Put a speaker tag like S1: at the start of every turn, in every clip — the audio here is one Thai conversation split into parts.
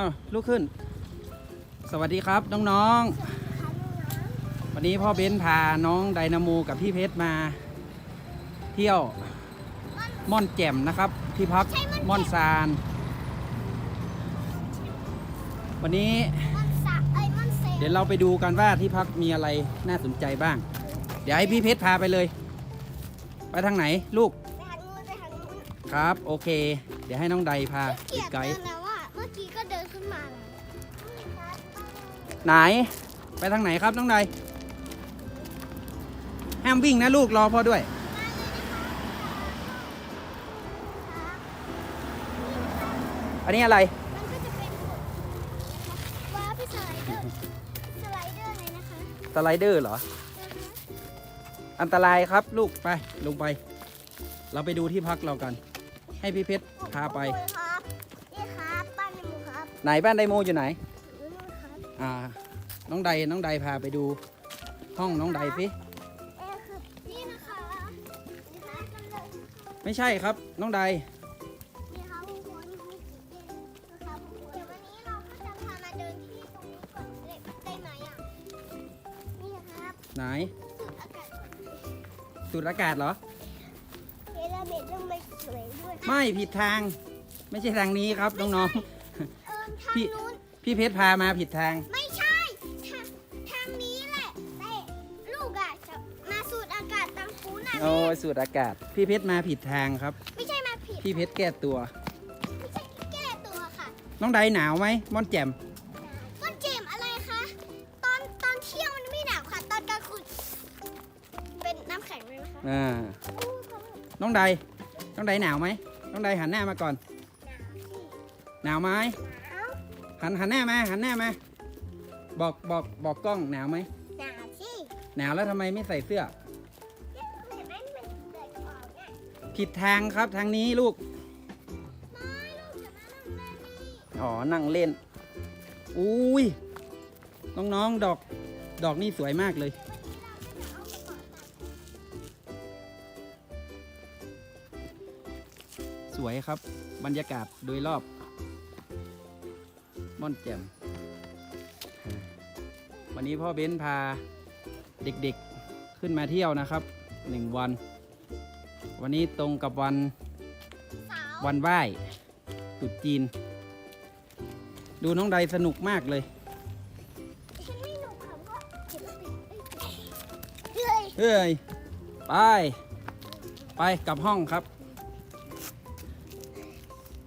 S1: าวลุกขึ้น สวัสดีครับน้องๆ วันนี้พ่อเบ้นพาน้องไดนาโมกับพี่เพชรมา เที่ยวม่อนแจ่มนะครับ ที่พักม่อนซาน วันนี้
S2: มันสะเอ้ยมันเซล
S1: เดี๋ยวเราไปดูกันว่าที่พักมีอะไรน่าสนใจบ้าง เดี๋ยวให้พี่เพชรพาไปเลย ไปทางไหนลูก
S2: ไปทางนู้นไปทางนู้น
S1: ครับ โอเค เดี๋ยวให้น้องไดพา
S2: เกลียด
S1: ไก
S2: เดิ
S1: ไหน ไปทางไหนครับน้องไดห้ามวิ่งนะลูกรอพ่อด้วย อันนี้อะไร
S2: มันก็จะเป็นว้าวพี่สไลเดอร์สไลเดอร์เลยนะคะ
S1: สไลเดอร์เหรอ อันตรายครับลูกไปลงไป เราไปดูที่พักเรากัน ให้พี่เพชรพาไป
S2: ขอบคุณครับนี่ครับบ้านในหมู่ครับ
S1: ไหนบ้านไดโมอยู่ไหน
S2: นู่นครับ
S1: อ่า น้องใดน้องใดพาไปดูห้องน้องใดสิ
S2: เออคือนี่นะคะนี่ค่ะกันเลย
S1: ไม่ใช่ครับ น้องใด
S2: นี่ค่ะทุกคนมีกี่เย็นนะคะทุกคนเดี๋ยววันนี้เราก็จะพามาเดินที่ตรงนี้ก่อนได้ได้ไหมอะนี่ครับ
S1: ไหน
S2: สูดอากาศ
S1: สูดอากาศเหรอ
S2: เฮลเมตต้องไปสวยด้วย
S1: ไม่ผิดทาง ไม่ใช่ทางนี้ครับน้อง
S2: เอิมทาง
S1: พี่
S2: นู้น
S1: พี่เพชรพามาผิดทาง
S2: ไม่ใช่ทางทางนี้แหละแต่ลูกอะจะมาสูดอากาศตามคูน่ะ
S1: โอ้ยสูดอากาศ พี่เพชรมาผิดทางครับ
S2: ไม่ใช่มาผิด
S1: พี่เพชรแก้ตัว
S2: ไม่ใช่แก้ตัวค่ะ
S1: น้องใดหนาวไหมม่อนแจ่ม
S2: ต้นเจมอะไรคะตอนตอนเที่ยงมันไม่หนาวค่ะ ตอนกลางคืนเป็นน้ำแข็งเลยนะคะ
S1: อ่า
S2: อู้เขาหน
S1: น้องใดน้องใดหนาวไหมน้องใดหันหน้ามาก่อนา
S2: วสิ
S1: หนาวไหม
S2: หนาว
S1: หันหันหน้ามาหันหน้ามาบอกบอกบอกกล้องหนาวไหม
S2: หนาวสิ
S1: หนาวแล้วทำไมไม่ใส่เสื้อ
S2: เห็นไหมมันเกิดออกเนี่ย
S1: ผิดทางครับทางนี้ลูก
S2: ไม่ลูกจะมานั่งเล่นนี่
S1: อ๋อนั่งเล่นอุ้ยน้องๆดอกดอกนี่สวยมากเลย
S2: วันนี้เราจะเอากระเป๋าตังค์
S1: สวยครับบรรยากาศโดยรอบ ม่อนแจ่มวันนี้พ่อเบ้นพาเด็กๆขึ้นมาเที่ยวนะครับหนึ่งวัน วันนี้ตรงกับวัน
S2: สาว
S1: วันไหว้ตรุษจีน ดูน้องใดสนุกมากเลย
S2: ฉันไม่หนุกค่ะเพราะเก็บติดเอ้ยเฮ้ย
S1: เฮ้ย ไป ไปกลับห้องครับ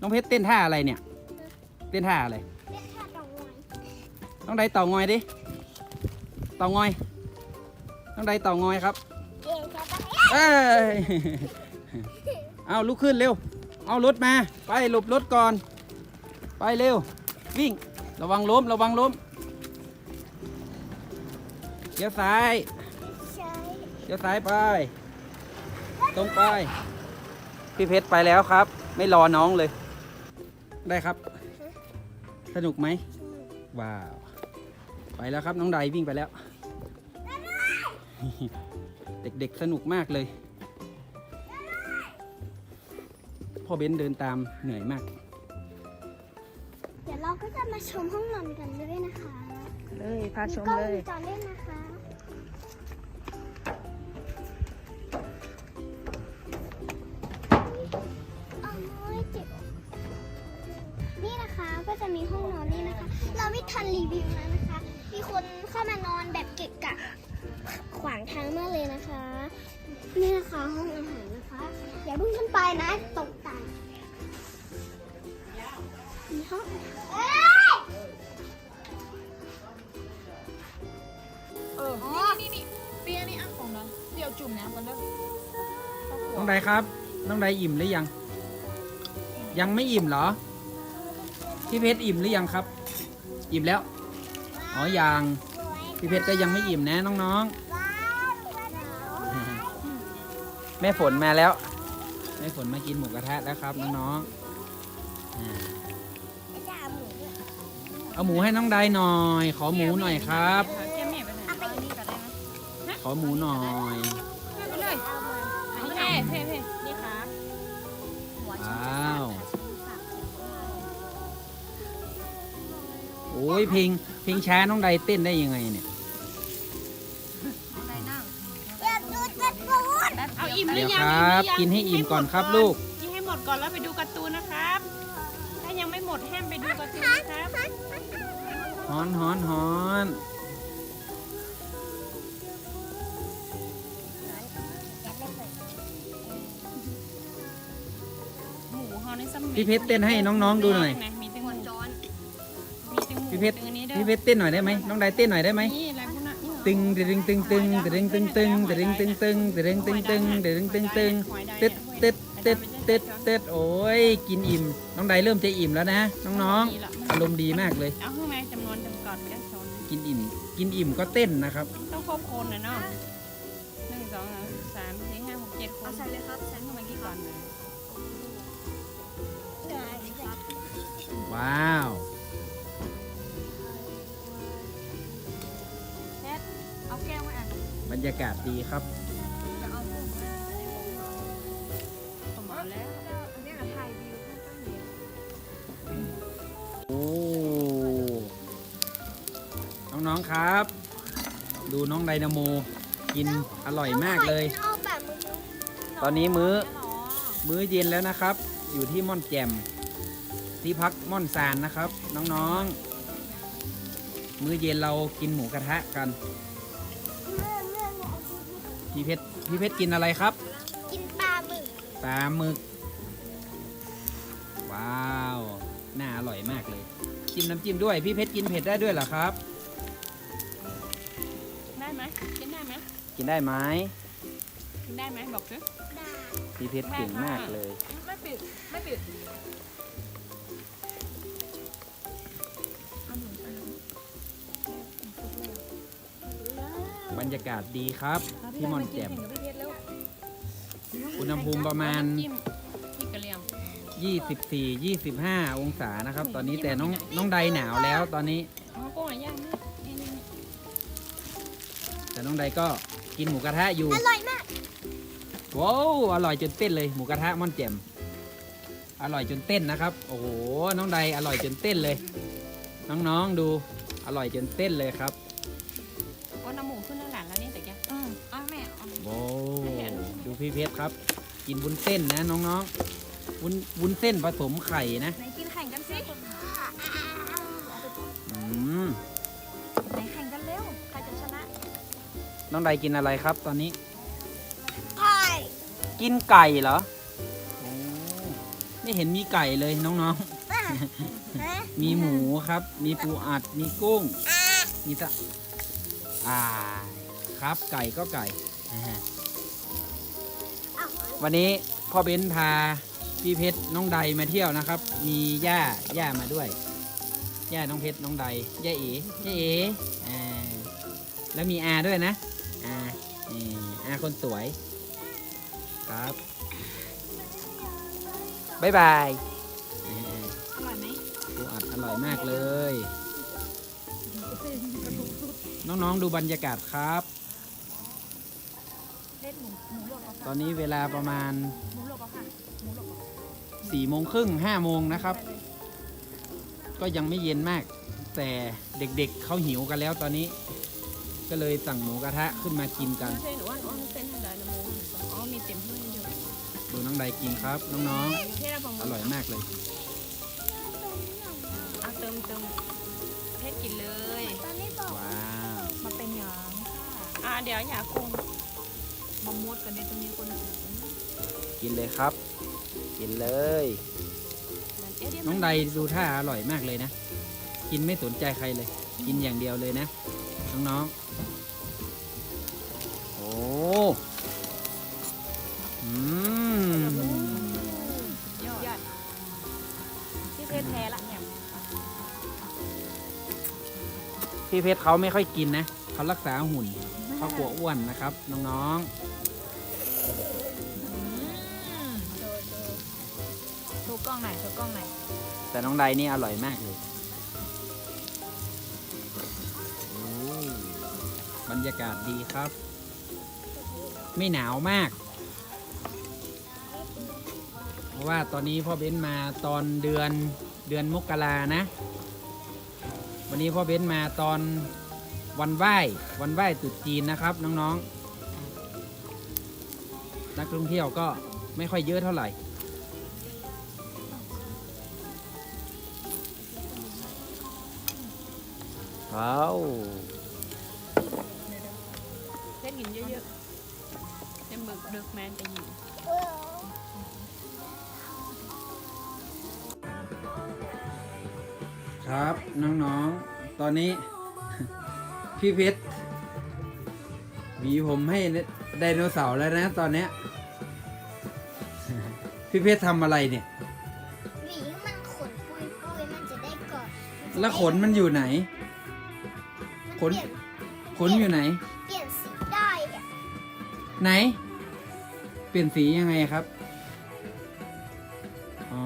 S1: น้องเพชรเต้นท่าอะไรเนี่ย เต้นท่าอะไร น้องใดเต่างอยดิ เต่างอยน้องใดเต่างอยครับ
S2: เก่งจะไป
S1: เอ้ยเอาลุกขึ้นเร็ว เอารถมา ไปหลบรถก่อน ไปเร็ว วิ่ง ระวังล้ม ระวังล้มเลี้ยวซ้าย
S2: ใช่
S1: เลี้ยวซ้ายไป ตรงไป พี่เพชรไปแล้วครับ ไม่รอน้องเลย ได้ครับ สนุกไหม ว้าวไป แล้วครับน้องใดวิ่งไปแล้ว เด็กๆสนุกมากเลย พ่อเบ้นเดินตามเหนื่อยมาก
S2: เดี๋ยวเราก็จะมาชมห้องนอนกันด้วยนะคะ
S3: เลยพาชม
S2: กล้อง
S3: เล
S2: วยงจรเล่นนะคะเอาน้อยเจ็บนี่นะคะก็จะมีห้องนอนนี่นะคะ เราไม่ทันรีวิวแล้วนะคะมี คนเข้ามานอนแบบเกะกะ ขวางทางมากเลยนะคะ นี่นะคะห้องอาหารนะคะ อย่าเพิ่งขึ้นไปนะตกใจมีห้องเอ้ย
S3: เออนี่นี่นี่เปียนี่อะของเราเดี๋ยวจุ่มน้ำกันเด้อครอบครัว
S1: น้องใดครับ น้องใดอิ่มหรือยัง ยังไม่อิ่มเหรอ พี่เพชรอิ่มหรือยังครับ อิ่มแล้ว อ๋อยังพี่เพชรก็ยังไม่อิ่มนะน้องๆ แม่ฝนมาแล้ว แม่ฝนมากินหมูกระทะแล้วครับน้องๆ
S2: เอาหมู
S1: ให้น้องได้หน่อย ขอหมูหน่อยครับ ขอหมูหน่อย
S3: โอ้
S1: ยพิง เพลงช้าน้องใดเต้นได้ยังไงเนี่ย
S2: อยากดูการ์ตูน
S3: เอาอิ่มหรื
S1: เดี๋ยว
S3: อยัง
S1: ครับ
S3: อิ่มหรือยัง
S1: กินให้อิ่มก่อนครับลูก
S3: กินให้หมดก่อนแล้วไปดูการ์ตูนนะครับ ถ้ายังไม่หมดห้ามไปดูการ์ตูนนะครับ
S1: ฮอนฮอนฮอน
S3: หมูเฮาในสมัย
S1: พี่เพชรเต้นให้น้องๆดูหน่อย
S3: มีแตังหมูจอนมีแตังหมู
S1: พี่เพชร
S3: ตึงอันนี้ด้วย
S1: พี่เพชรเต้นหน่อยได้ไหมน้องใดเต้นหน่อยได้ไหม
S3: นี่อะไรพวกนั้นนี่เหรอ
S1: ตึงตึงตึงตึงตึงตึงตึงตึงตึงตึงตึงตึงตึงตึงตึงตึงตึงเต็ดเต็ดเต็ดเต็ดเต็ดโอ้ยกินอิ่ม น้องใดเริ่มจะอิ่มแล้วนะ น้องๆอารมณ์ดีมากเลย
S3: เอาขึ้นมาจำนวนจำกัดไม่ได้สอน
S1: กินอิ่ม กินอิ่มก็เต้นนะครับ
S3: ต้องครบคนนะเนาะหนึ่งสองสามสี่ห้าหกเจ็ดคนใส่เลยครับใส่เข้ามากี่ก่อนเลย
S1: ว้าว บรรยากาศดีครับ
S3: จะเอาลูกมาผมเอาแล้วเนี่ยถ่ายวิวข้างๆเดีย
S1: โอ้น้องๆครับ ดูน้องไดนาโมกินอร่อยมากเลย
S2: เอาแบบมือ
S1: ตอนนี้มื้อ
S3: เหรอ
S1: มื้อเย็นแล้วนะครับ อยู่ที่ม่อนแจ่มที่พักม่อนซานนะครับ น้องๆ มื้อเย็นเรากินหมูกระทะกัน พี่เพชรพี่เพชรกินอะไรครับ
S2: กินปลาหมึก
S1: ปลาหมึก ว้าวน่าอร่อยมากเลยจิ้มน้ำจิ้มด้วย พี่เพชรกินเผ็ดได้ด้วยเหรอครับ
S3: ได้ไหมกินได้ไหม
S1: กินได้ไหม
S3: กินได้ไหมบอกสิ
S2: ได้
S1: พี่เพชรเก่งมากเลย
S3: ไม่ปิดไม่ปิด
S1: รรยากาศดีครับ ที่ม่อนแจ่มอุณหภูมิประมาณ
S3: จิ้มพริกกระเหรี่ยง
S1: 24 25 องศานะครับ ตอนนี้แต่น้องน้องใดหนาวแล้วตอนนี้
S3: อ๋อกุ้งอะย่างมากนี่นี่นี่
S1: แต่น้องใดก็กินหมูกระทะอยู่
S2: อร่อยมาก
S1: ว้าวอร่อยจนเต้นเลยหมูกระทะม่อนแจ่มอร่อยจนเต้นนะครับ โอ้โหน้องใดอร่อยจนเต้นเลย น้องๆดูอร่อยจนเต้นเลยครับ พี่เพชรครับ กินวุ้นเส้นนะน้องๆวุ้นวุ้นเส้นผสมไข่นะ
S3: ไหนกินแข่งกันสิ
S1: อืม
S3: ไหนแข่งกันเร็วใครจะชนะ
S1: น้องใดกินอะไรครับตอนนี้
S2: ไก่
S1: กินไก่เหรอโอ้ไม่เห็นมีไก่เลยน้อง
S2: ฮะ
S1: ๆมีหมูครับ มีปูอัดมีกุ้ง มีตะอ่า ครับไก่ก็ไก่นะฮะ
S2: เอา
S1: วันนี้พ่อเบ้นพาพี่เพชรน้องใดมาเที่ยวนะครับ มีย่าย่ามาด้วย ย่าน้องเพชรน้องใดย่าเอ๋ย่าเอ๋อ่าแล้วมีอาด้วยนะอาเอ่ออาคนสวย ครับบ๊ายบายอ่า
S3: อร่อยไหม
S1: ปูอัดอร่อยมากเลย น้องๆดูบรรยากาศครับ
S3: เล่นหมูหมูหลวกเอา
S1: ตอนนี้เวลาประมาณ
S3: หมูหลวกเอาค่ะหมูหลวกเอา
S1: 4ี่โมงครึ่งห้าโมงนะครับ
S3: ไปเลย
S1: ก็ยังไม่เย็นมาก แต่เด็กๆเขาหิวกันแล้วตอนนี้ ก็เลยสั่งหมูกระทะขึ้นมากินกัน
S3: ไม่ใช่หนูว่าหนูว่ามันเป็นเท่าไหร่นะหมูอ๋อมีเต็มที่เลยเดียว
S1: ดูน้องใดกินครับ น้อง
S3: เทศบาง
S1: ๆอร่อยมากเลย
S3: เอาเติมเติมเทศกินเลย
S2: ตอนนี้บอก
S1: ว้าว
S3: มาเป็นหยังค่ะอ่าเดี๋ยวอย่ากุ้ง มามุดกันในตรงนี้คนอื่น
S1: กินเลยครับ กินเลย
S3: มันเอ๊ะเดี๋ยว
S1: น้องใดดูท่าอร่อยมากเลยนะ กินไม่สนใจใครเลย กินอย่างเดียวเลยนะ น้องๆ โอ้อืม
S3: ยอดยอดที่เพชรแท้ละเนี่ย
S1: พี่เพชรเขาไม่ค่อยกินนะ เขารักษาหุ่นเขากลัวอ้วนนะครับ น้อง
S3: กล้องหน่อยโชว์กล้องหน่อย
S1: แต่น้องใดนี่อร่อยมากเลยโอ้บรรยากาศดีครับ ไม่หนาวมาก เพราะว่าตอนนี้พ่อเบ้นมาตอนเดือนเดือนมกรานะ วันนี้พ่อเบ้นมาตอนวันไหว้วันไหว้ตรุษจีนนะครับน้องๆนักท่องเที่ยวก็ไม่ค่อยเยอะเท่าไหร่ ว้าว
S3: เพชรหินเยอะๆเป็นหมึกดึกแมนจะหิน
S1: ครับน้องๆ ตอนนี้ พี่เพชรหวีผมให้ไดโนเสาร์แล้วนะตอนเนี้ยพี่เพชรทำอะไรเนี่ย
S2: หวีให้มันขนปุยปุยๆมันจะได้กอด
S1: แล้วขนมันอยู่ไหนข น
S2: เปลี่ยน
S1: ขนอยู่ไหน
S2: เปลี่ยนสีได้อะ
S1: ไหน เปลี่ยนสียังไงครับอ๋อ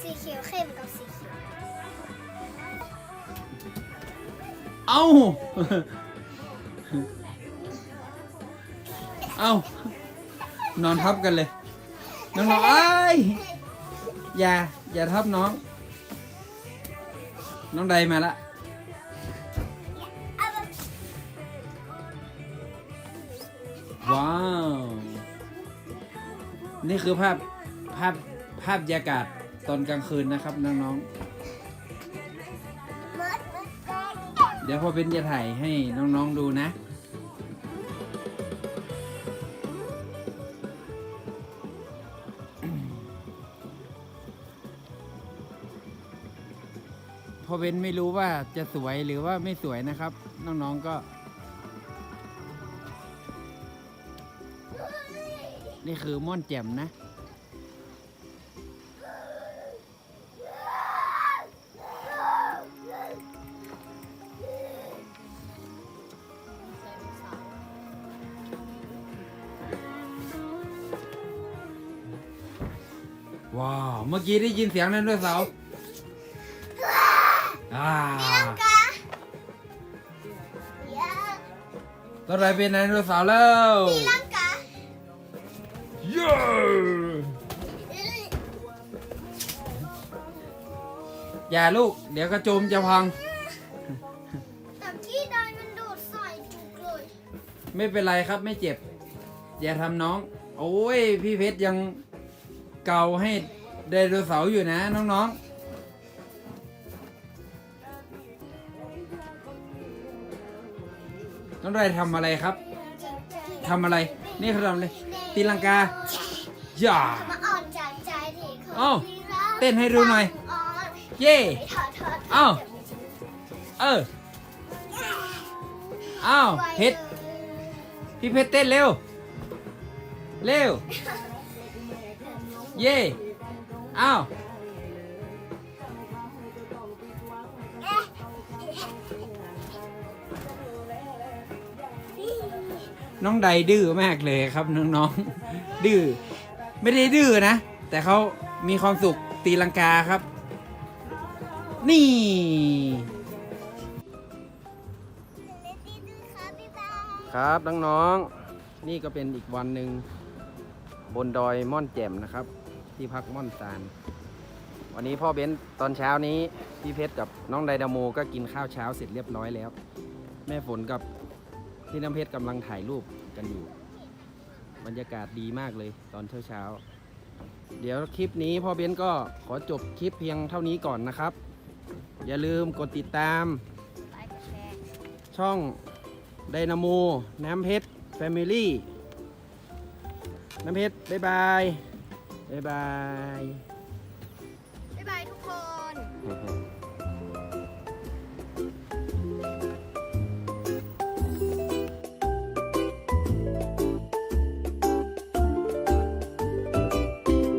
S2: สีเขียวเข้มกับสีเขียว
S1: เอ้า เอ้านอนทับกันเลย น้องๆเอ้ยอย่า อย่าทับน้อง น้องใดมาละ ว้าว นี่คือภาพภาพภาพบรรยากาศตอนกลางคืนนะครับน้องๆ เดี๋ยวพ่อเป็นจะถ่ายให้น้องๆดูนะ พ่อเบนไม่รู้ว่าจะสวยหรือว่าไม่สวยนะครับ น้องๆก็ นี่คือม่อนแจ่มนะ ว้าว เมื่อกี้ได้ยินเสียงนั้นด้วยเสาร์อ่า
S2: กะยา
S1: ตอนไรเป็นไดโนเสาร์แล้ว
S2: ตีลังกา
S1: เย้ อย่าลูก เดี๋ยวกระโจมจะพัง
S2: แต่ที่ใดมันดูดใส่จุกเลย
S1: ไม่เป็นไรครับไม่เจ็บ อย่าทำน้อง โอ้ย พี่เพชรยังเกาให้ไดโนเสาร์อยู่นะน้องๆน้องไรทำอะไรครับทำอะไร นี่เขาทำอะไรตีลังกา อย่า
S2: มาอ่อนจากใจที่คน
S1: เอ้า
S2: ที่รัก
S1: เต้นให้ดูหน่อย
S2: อ่อน
S1: เย่
S2: ไปถอดถอด
S1: เอ้าเออ อ้าวเพชร พี่เพชรเต้นเร็ว เร็ว เย่ อ้าว น้องใดดื้อมากเลยครับน้องๆ ดื้อไม่ได้ดื้อนะ แต่เขามีความสุขตีลังกาครับ นี่ ครับน้องๆนี่ก็เป็นอีกวันหนึ่งบนดอยม่อนแจ่มนะครับ ที่พักม่อนซานวันนี้พ่อเบ้นตอนเช้านี้ พี่เพชรกับน้องไดนาโมก็กินข้าวเช้าเสร็จเรียบร้อยแล้ว แม่ฝนกับ พี่น้ำเพชรกำลังถ่ายรูปกันอยู่ บรรยากาศดีมากเลยตอนเช้าๆเดี๋ยวคลิปนี้พ่อเบ้นก็ขอจบคลิปเพียงเท่านี้ก่อนนะครับ อย่าลืมกดติดตาม
S3: ช่
S1: องไดนาโมน้ำเพชรแฟมิลี่น้ำเพชรบ๊ายบาย บ๊ายบาย